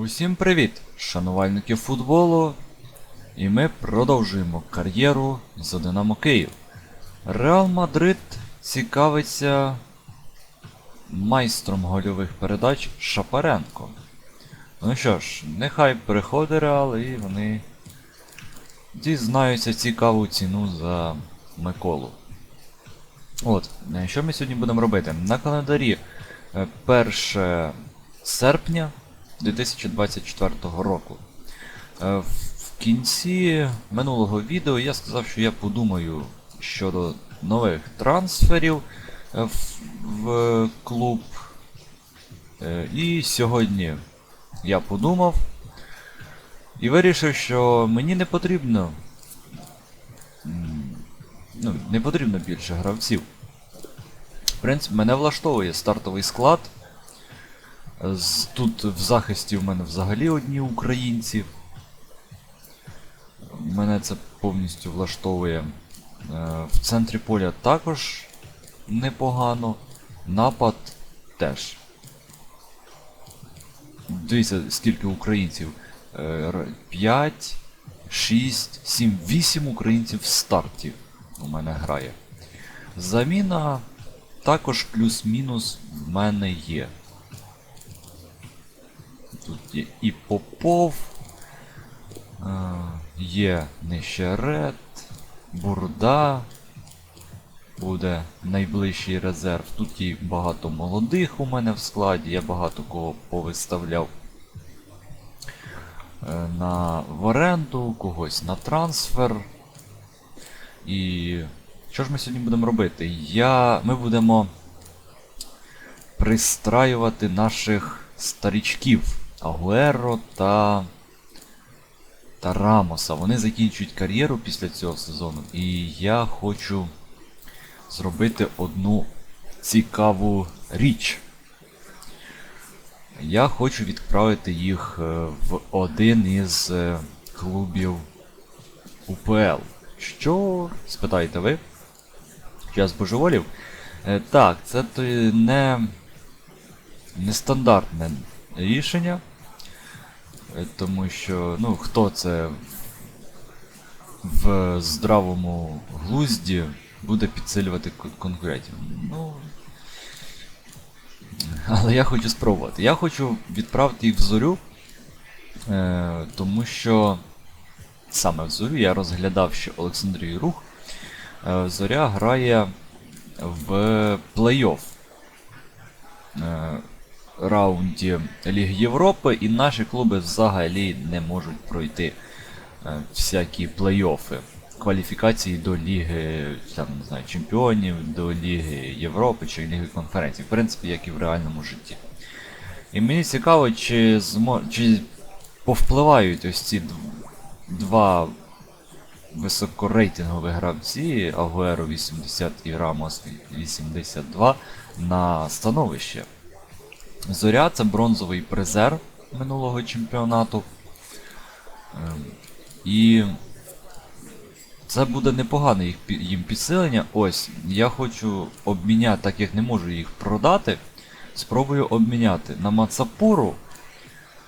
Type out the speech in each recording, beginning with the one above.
Усім привіт, шанувальники футболу. І ми продовжуємо кар'єру за Динамо Київ. Реал Мадрид цікавиться майстром гольових передач Шапаренко. Ну що ж, нехай приходить Реал і вони дізнаються цікаву ціну за Миколу. От, е, що ми сьогодні будемо робити? На календарі е, 1 серпня 2024 року. Е, В кінці минулого відео я сказав, що я подумаю щодо нових трансферів е, в, клуб. Е, І сьогодні я подумав і вирішив, що мені не потрібно. Ну, не потрібно більше гравців. В принципі, мене влаштовує стартовий склад. Тут в захисті в мене взагалі одні українці. Мене це повністю влаштовує. Е, В центрі поля також непогано. Напад теж. Дивіться, скільки українців. 5, 6, 7, 8 українців в старті у мене грає. Заміна також плюс-мінус в мене є. Тут є і Попов, е, є Нещерет, Бурда. Буде найближчий резерв. Тут і багато молодих у мене в складі, я багато кого повиставляв е, на в оренду, когось на трансфер. І що ж ми сьогодні будемо робити? Я... Ми будемо пристраювати наших старічків Агуеро та. та Рамоса. Вони закінчують кар'єру після цього сезону. І я хочу зробити одну цікаву річ. Я хочу відправити їх е, в один із е, клубів УПЛ. Що? спитаєте ви? Я збожеволів? Е, так, це не нестандартне рішення. Е, Тому що, ну, хто це в здравому глузді буде підсилювати кон- конкурентів? Ну. Але я хочу спробувати. Я хочу відправити їх в зорю, е, тому що саме в зорю я розглядав ще Олександрію Рух. Е, Зоря грає в плей-офф е, раунді Ліги Європи, і наші клуби взагалі не можуть пройти е, всякі плей-оффи. Кваліфікації до Ліги там, не знаю, Чемпіонів, до Ліги Європи чи Ліги конференцій, в принципі, як і в реальному житті. І мені цікаво, чи, змо... чи повпливають ось ці два високорейтингові гравці Агуеро 80 і Рамос 82 на становище. Зоря це бронзовий призер минулого чемпіонату. Ем, І це буде непогане їм підсилення. Ось, я хочу обміняти, так як не можу їх продати, спробую обміняти на Мацапуру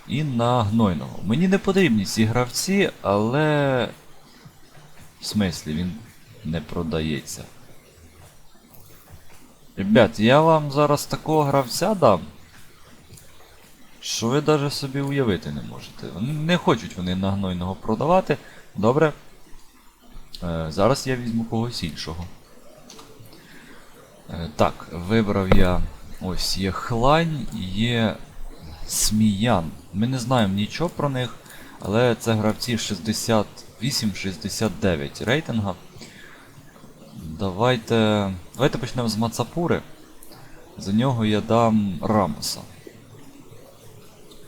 і на Гнойного. Мені не потрібні ці гравці, але. В смислі, він не продається. Ребят, я вам зараз такого гравця дам. Що ви навіть собі уявити не можете. Не хочуть вони на гнойного продавати. Добре. Е, зараз я візьму когось іншого. Е, так, вибрав я. Ось є Хлань, є Сміян. Ми не знаємо нічого про них, але це гравці 68-69 рейтинга. Давайте. Давайте почнемо з Мацапури. За нього я дам Рамоса.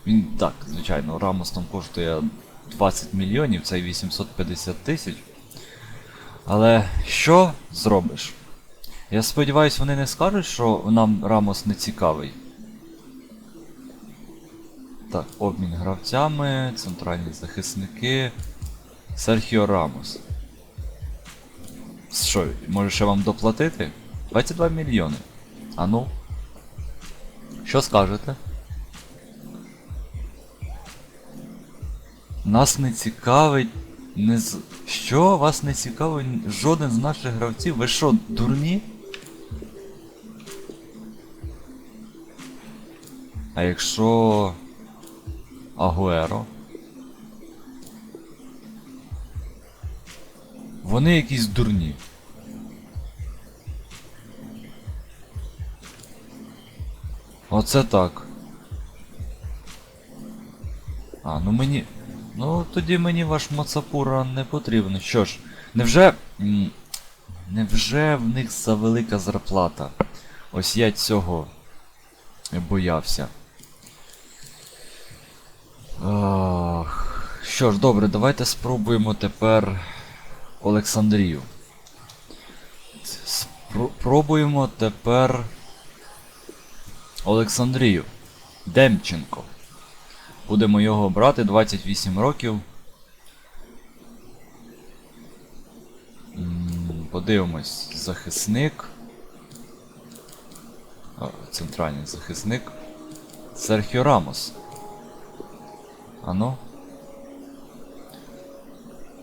Він так, звичайно, Рамос там коштує 20 мільйонів, це 850 тисяч. Але що зробиш? Я сподіваюся, вони не скажуть, що нам Рамос не цікавий. Так, обмін гравцями, центральні захисники. Серхіо Рамос. Що, може ще вам доплатити? 22 мільйони. А ну. Що скажете? Нас не цікавить. Не з... Що? Вас не цікавить жоден з наших гравців? Ви що, дурні? А якщо. Агуеро? Вони якісь дурні. Оце так. А, ну мені. Ну тоді мені ваш Мацапура не потрібен. Що ж, невже. Невже в них завелика зарплата? Ось я цього боявся. Ах, що ж, добре, давайте спробуємо тепер Олександрію. Спробуємо тепер Олександрію. Демченко. Будемо його брати 28 років. Подивимось, захисник. О, центральний захисник. Серхіо Рамос. Ано.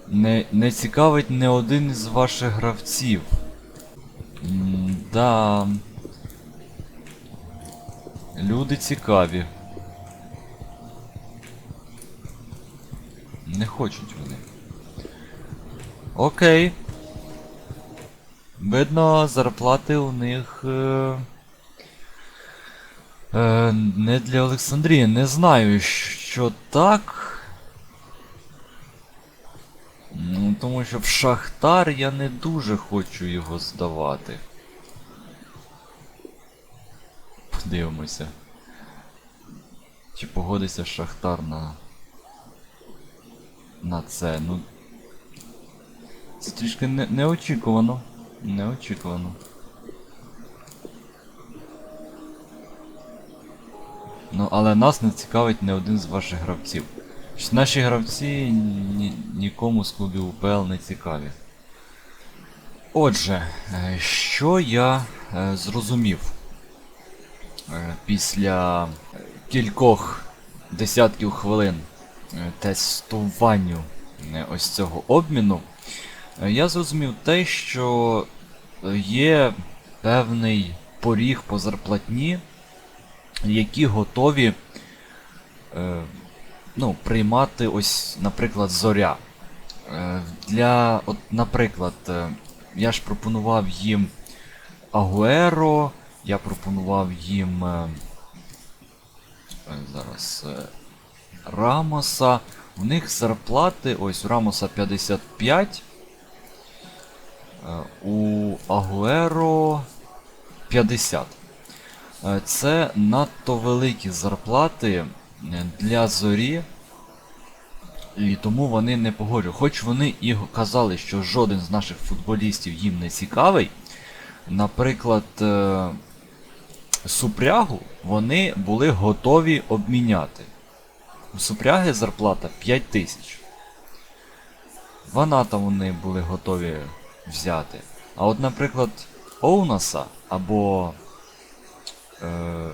Не, не цікавить не один із ваших гравців. М, Да. Люди цікаві. Не хочуть вони. Окей. Видно, зарплати у них. Е... Е, не для Олександрії. Не знаю, що так. Ну, тому що в Шахтар я не дуже хочу його здавати. Подивимося. Чи погодиться Шахтар на. На це. Ну. Це трішки не, неочікувано. Неочікувано. Ну, але нас не цікавить не один з ваших гравців. Наші гравці ні, нікому з клубів УПЛ не цікаві. Отже, е, що я е, зрозумів е, після кількох десятків хвилин тестуванню е, ось цього обміну, е, я зрозумів те, що е, є певний поріг по зарплатні, які готові е, ну, приймати ось, наприклад, зоря. Е, для, от, наприклад, е, я ж пропонував їм Агуеро, я пропонував їм е, е, зараз е, Рамоса. У них зарплати, ось у Рамоса 55, е, у Агуеро 50. Е, Це надто великі зарплати е, для зорі. І тому вони не погоджують. Хоч вони і казали, що жоден з наших футболістів їм не цікавий. Наприклад, Супрягу вони були готові обміняти. У Супряги зарплата 5 тисяч. Ваната вони були готові взяти. А от, наприклад, Оунаса або е,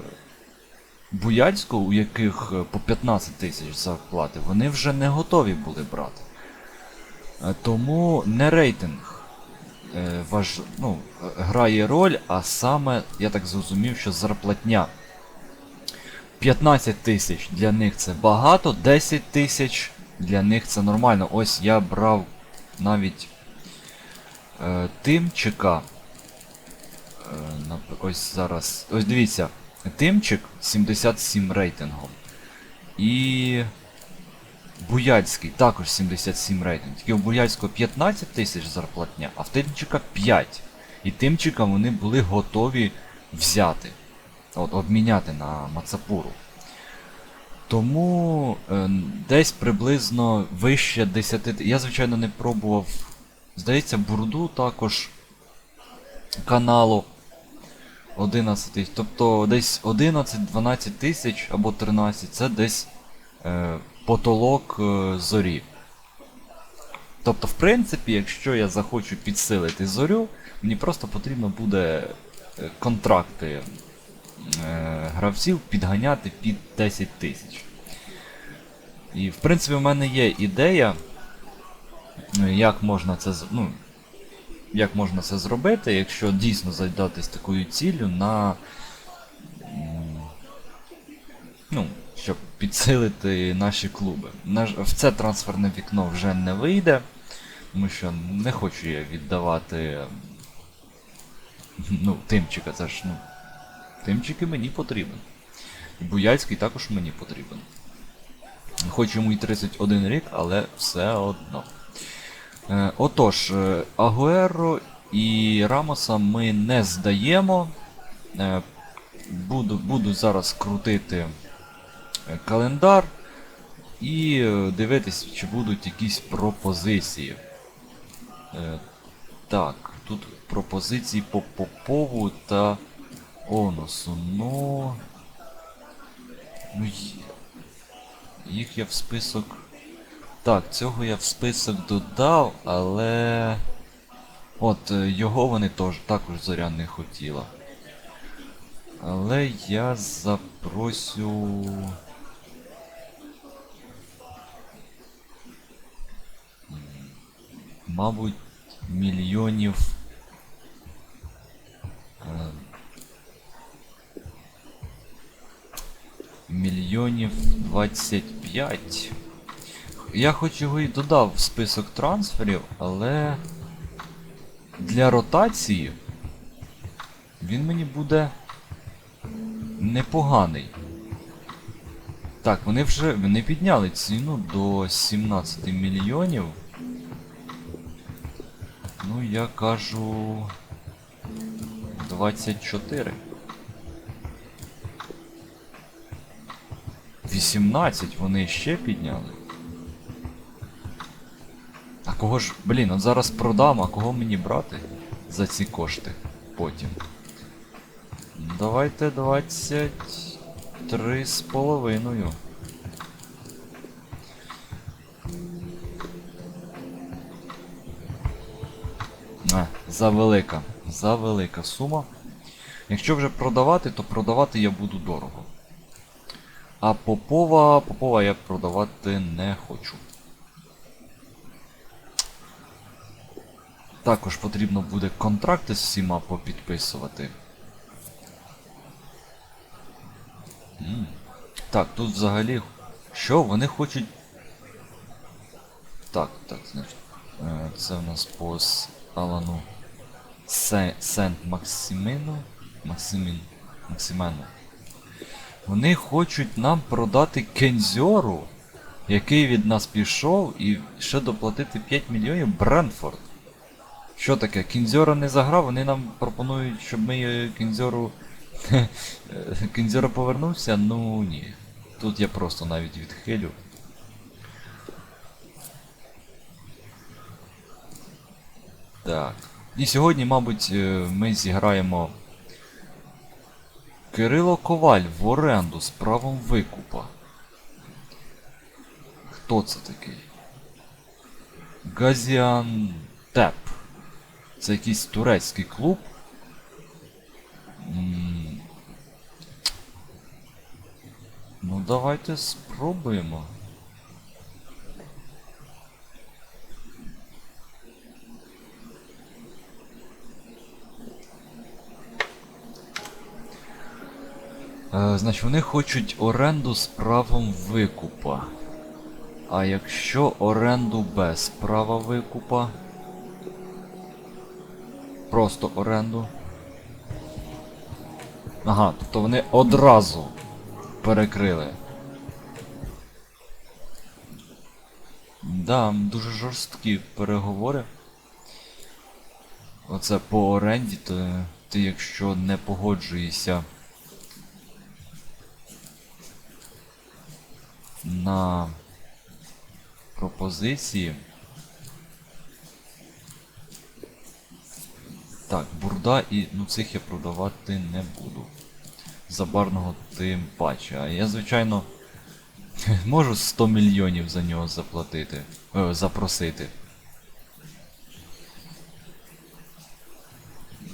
Буяльського, у яких е, по 15 тисяч зарплати, вони вже не готові були брати. Е, Тому не рейтинг е, важ, ну, грає роль, а саме, я так зрозумів, що зарплатня. 15 тисяч для них це багато, 10 тисяч для них це нормально. Ось я брав навіть е, Тимчика. Е, ось зараз. Ось дивіться. Тимчик 77 рейтингом. І. Буяльський також 77 рейтинг. Тільки у Буяльського 15 тисяч зарплатня, а в Тимчика 5. І Тимчика вони були готові взяти. От, обміняти на Мацапуру. Тому е, десь приблизно вище 10 ти- Я, звичайно, не пробував. Здається, бурду також каналу 11 тисяч. Тобто десь 11-12 тисяч або 13 це десь е, потолок е, зорі. Тобто, в принципі, якщо я захочу підсилити зорю, мені просто потрібно буде е, контракти гравців підганяти під 10 тисяч. І в принципі в мене є ідея, е, як можна це ну, як можна це зробити, якщо дійсно задатись такою ціллю на. Ну, щоб підсилити наші клуби. В це трансферне вікно вже не вийде, тому що не хочу я віддавати. Ну, Тимчика, це ж, ну. Тимчики мені потрібен. І Буяльський також мені потрібен. Хоч йому й 31 рік, але все одно. Е, отож, е, Агуеро і Рамоса ми не здаємо. Е, буду, буду зараз крутити календар і дивитись, чи будуть якісь пропозиції. Так, тут пропозиції по Попову та Оносу. Ну. Ну. Їх я в список. Так, цього я в список додав, але. От, е, його вони тож, також зоря не хотіла. Але я запросю. Мабуть, мільйонів. Мільйонів 25. Я хоч його і додав в список трансферів, але для ротації він мені буде непоганий. Так, вони вже вони підняли ціну до 17 мільйонів. Ну, я кажу 24. 18 вони ще підняли. А кого ж. Блін, от зараз продам, а кого мені брати за ці кошти потім? Давайте 23 з половиною. Не, завелика. Завелика сума. Якщо вже продавати, то продавати я буду дорого. А Попова. Попова я продавати не хочу. Також потрібно буде контракти з всіма попідписувати. М. Так, тут взагалі. Що? Вони хочуть. Так, так, значить. е, Це в нас по Алану Се- Сент Максимину. Максимін. Максимену. Вони хочуть нам продати Кензьору, який від нас пішов, і ще доплатити 5 мільйонів Брентфорд. Що таке? Кінзьора не заграв, вони нам пропонують, щоб ми е, Кінзьору. Кінзьора повернувся? Ну ні. Тут я просто навіть відхилю. Так. І сьогодні, мабуть, е, ми зіграємо Кирило Коваль в оренду з правом викупа. Хто це такий? Газіантеп. Це якийсь турецький клуб. Ну давайте спробуємо. Значить, вони хочуть оренду з правом викупа. А якщо оренду без права викупа? Просто оренду. Ага, тобто вони одразу перекрили. Да, дуже жорсткі переговори. Оце по оренді, то ти якщо не погоджуєшся на пропозиції. Так, бурда і ну цих я продавати не буду. Забарного тим паче. А я, звичайно, можу 100 мільйонів за нього заплатити. Е, запросити.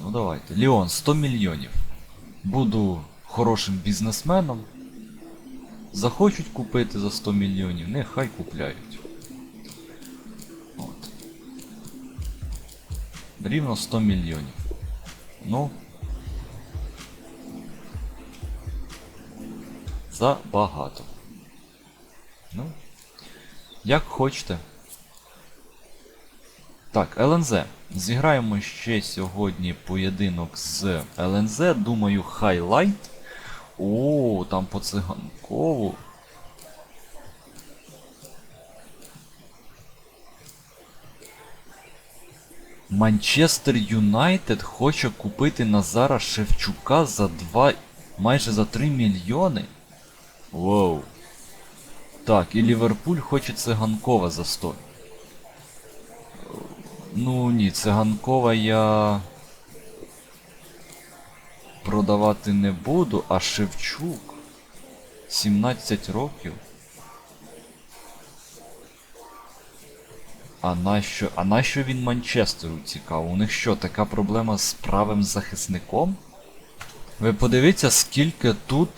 Ну давайте. Ліон, 100 мільйонів. Буду хорошим бізнесменом. Захочуть купити за 100 мільйонів, нехай купляють. От. Рівно 100 мільйонів. Ну. Забагато. Ну. Як хочете. Так, ЛНЗ. Зіграємо ще сьогодні поєдинок з ЛНЗ. Думаю, хайлайт. О, там по циганкову. Манчестер Юнайтед хоче купити Назара Шевчука за 2. майже за 3 мільйони. Воу. Так, і Ліверпуль хоче циганкова за 100. Ну ні, циганкова я продавати не буду, а Шевчук 17 років. А нащо, а нащо він Манчестеру цікаво? У них що, така проблема з правим захисником? Ви подивіться, скільки тут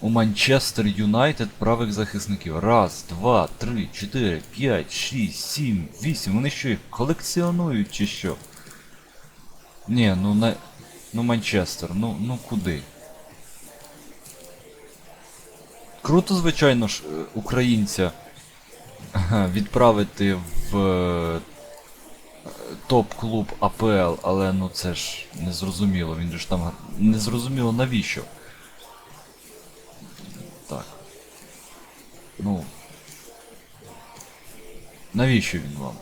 у Манчестер Юнайтед правих захисників. Раз, два, три, чотири, п'ять, шість, сім, вісім. Вони що їх колекціонують чи що? Ні, ну на. Ну Манчестер, ну ну куди? Круто, звичайно ж, е, українця відправити в е, топ-клуб АПЛ, але ну це ж незрозуміло, він же ж там незрозуміло навіщо. Так. Ну. Навіщо він вам?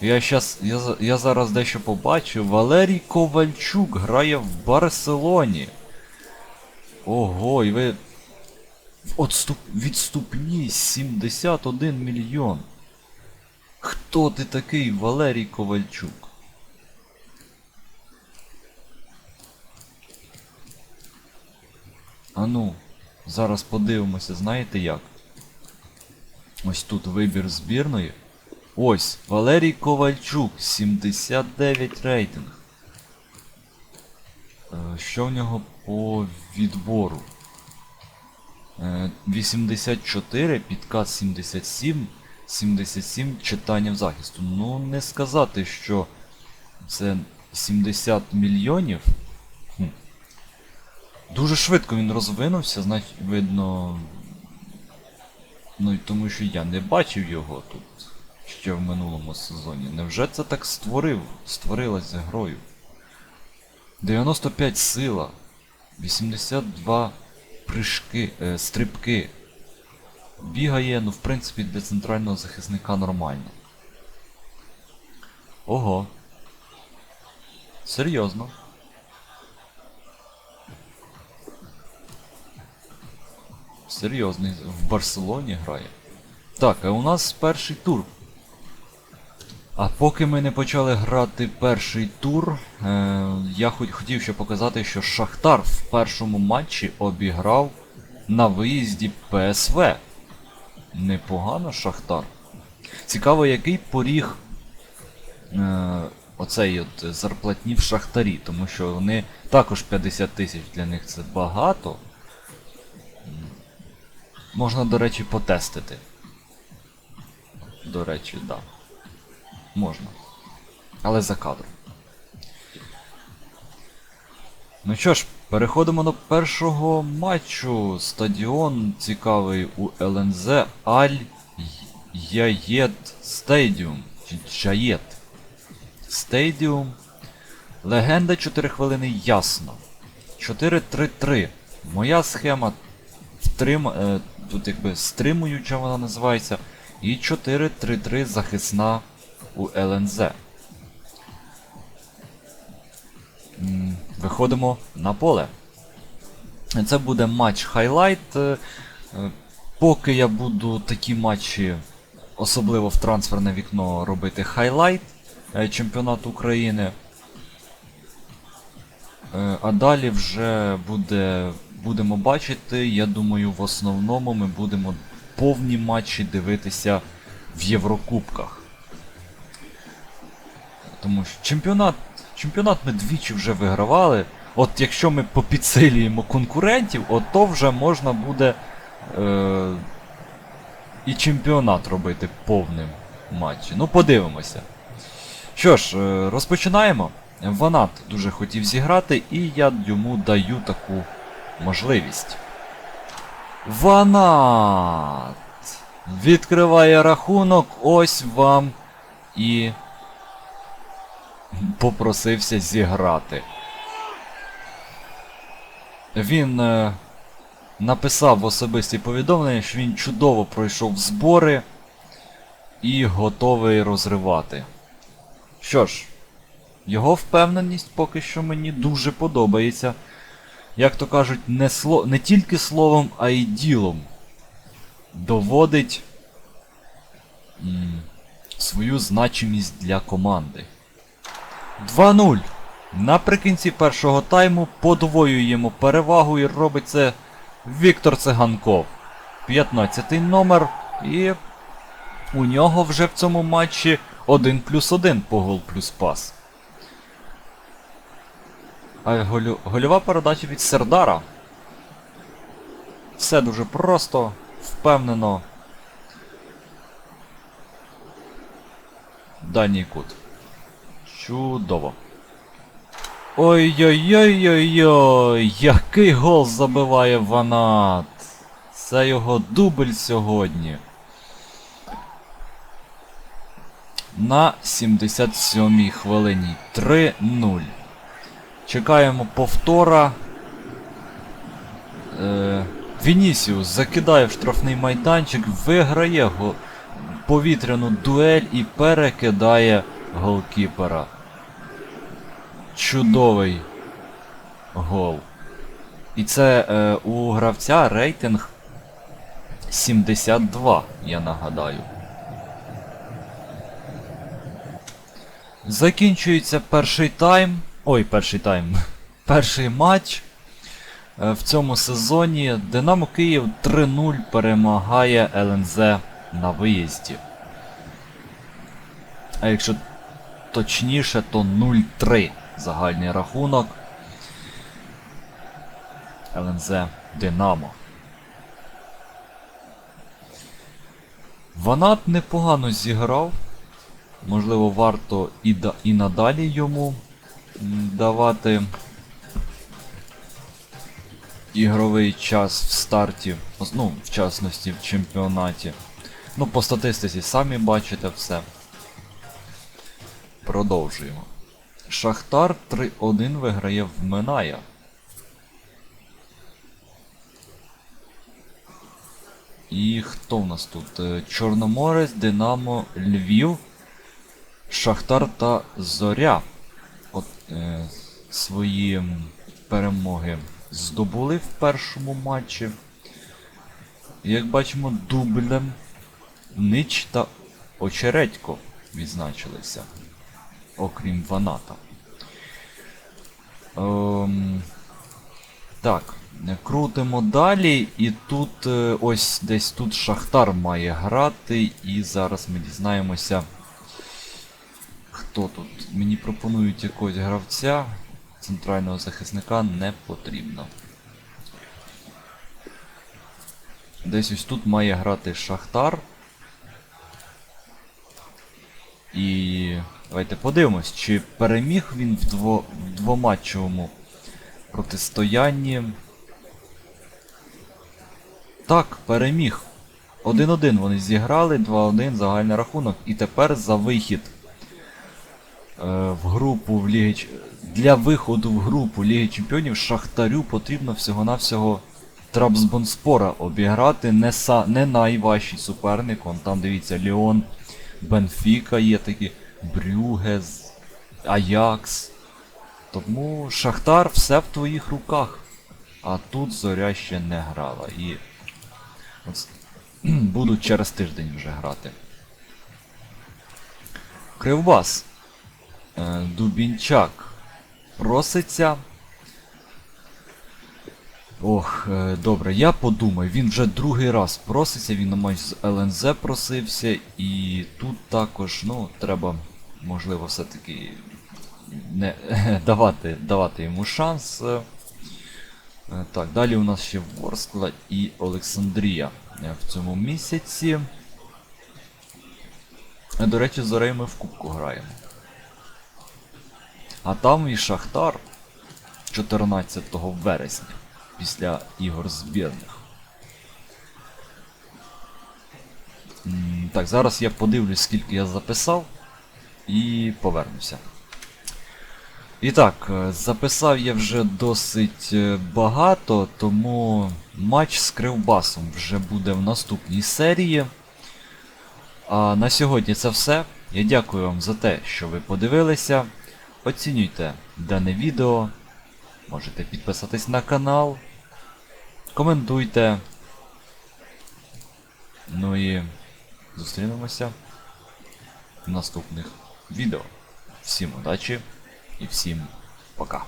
Я щас. Я, я зараз дещо побачив. Валерій Ковальчук грає в Барселоні. Ого, і ви. Отступ... Відступні 71 мільйон. Хто ти такий, Валерій Ковальчук? А ну, зараз подивимося, знаєте як? Ось тут вибір збірної. Ось, Валерій Ковальчук, 79 рейтинг. Е, Що в нього по відбору? Е, 84, підказ 77, 77 читанням захисту. Ну, не сказати, що це 70 мільйонів. Хм. Дуже швидко він розвинувся, значить, видно. Ну тому що я не бачив його тут ще в минулому сезоні. Невже це так створив? Створилася грою? 95 сила, 82 прыжки, е, стрибки. Бігає, ну в принципі для центрального захисника нормально. Ого. Серйозно. Серйозний в Барселоні грає. Так, а у нас перший тур. А поки ми не почали грати перший тур, е, я хотів ще показати, що Шахтар в першому матчі обіграв на виїзді ПСВ. Непогано Шахтар. Цікаво, який поріг е, оцей от зарплатні в Шахтарі, тому що вони також 50 тисяч для них це багато. Можна, до речі, потестити. До речі, так. Да. Можна. Але за кадром. Ну що ж, переходимо до першого матчу. Стадіон цікавий у ЛНЗ Аль Яєт Стадіум. Чи Джаєт Стадіум. Легенда 4 хвилини ясно. 4-3-3. Моя схема втрим... е, тут якби стримуюча вона називається. І 4-3-3 захисна у ЛНЗ. Виходимо на поле. Це буде матч хайлайт. Е, Поки я буду такі матчі, особливо в трансферне вікно, робити хайлайт е, чемпіонату України. Е, А далі вже буде, будемо бачити. Я думаю, в основному ми будемо повні матчі дивитися в Єврокубках. Тому що чемпіонат, чемпіонат ми двічі вже вигравали. От якщо ми попідсилюємо конкурентів, от то вже можна буде е, і чемпіонат робити повним матчі. Ну, подивимося. Що ж, е, розпочинаємо. Ванат дуже хотів зіграти, і я йому даю таку можливість. Ванат! Відкриває рахунок, ось вам і попросився зіграти. Він е, написав в особисті повідомлення, що він чудово пройшов збори і готовий розривати. Що ж, його впевненість поки що мені дуже подобається. Як то кажуть, не, сло... не тільки словом, а й ділом доводить м, свою значимість для команди. 2-0. Наприкінці першого тайму подвоюємо перевагу і робить це Віктор Циганков. 15-й номер. І у нього вже в цьому матчі 1 плюс 1 по гол плюс пас. А голю... гольова передача від Сердара. Все дуже просто, впевнено. Дальній кут. Чудово. Ой-ой-ой-ой-ой! Який гол забиває Ванат! Це його дубль сьогодні. На 77-й хвилині 3-0. Чекаємо повтора. Е, Вінісіус закидає в штрафний майданчик, виграє повітряну дуель і перекидає голкіпера. Чудовий гол. І це е, у гравця рейтинг 72, я нагадаю. Закінчується перший тайм. Ой, перший тайм. Перший матч. Е, В цьому сезоні Динамо Київ 3-0 перемагає ЛНЗ на виїзді. А якщо точніше, то 0-3 загальний рахунок. ЛНЗ Динамо. Ванат непогано зіграв. Можливо, варто і, да, і надалі йому давати ігровий час в старті, ну, в частності в чемпіонаті. Ну, по статистиці самі бачите все. Продовжуємо. Шахтар 3-1 виграє в Миная. І хто в нас тут? Е, Чорноморець, Динамо, Львів, Шахтар та Зоря. От е, свої перемоги здобули в першому матчі. Як бачимо, дублем Нич та Очередько відзначилися. Окрім Ваната. Ем, так, крутимо далі, і тут е, ось десь тут Шахтар має грати, і зараз ми дізнаємося. Хто тут? Мені пропонують якогось гравця. Центрального захисника не потрібно. Десь ось тут має грати Шахтар. І давайте подивимось, чи переміг він в, дво, в двоматчевому протистоянні. Так, переміг. 1-1 вони зіграли, 2-1 загальний рахунок. І тепер за вихід е, в групу в Ліги Для виходу в групу Ліги Чемпіонів Шахтарю потрібно всього-навсього Трабзбонспора обіграти. Не, са... не найважчий суперник. Вон там дивіться, Ліон, Бенфіка є такі, Брюгез, Аякс. Тому Шахтар все в твоїх руках. А тут зоря ще не грала. І от, будуть через тиждень вже грати. Кривбас. Е, Дубінчак проситься. Ох, е, добре, я подумаю, він вже другий раз проситься, він на матч з ЛНЗ просився, і тут також, ну, треба, можливо, все-таки не, давати, давати йому шанс. Е, Так, далі у нас ще Ворскла і Олександрія е, в цьому місяці. Е, До речі, з Зорею ми в Кубку граємо. А там і Шахтар 14 вересня після ігор збірних. Так, зараз я подивлюсь, скільки я записав, і повернуся. І так, е, записав я вже досить е, багато, тому матч з Кривбасом вже буде в наступній серії. А на сьогодні це все. Я дякую вам за те, що ви подивилися. Оцінюйте дане відео. Можете підписатись на канал. Коментуйте. Ну і зустрінемося в наступних відео. Всім удачі і всім пока.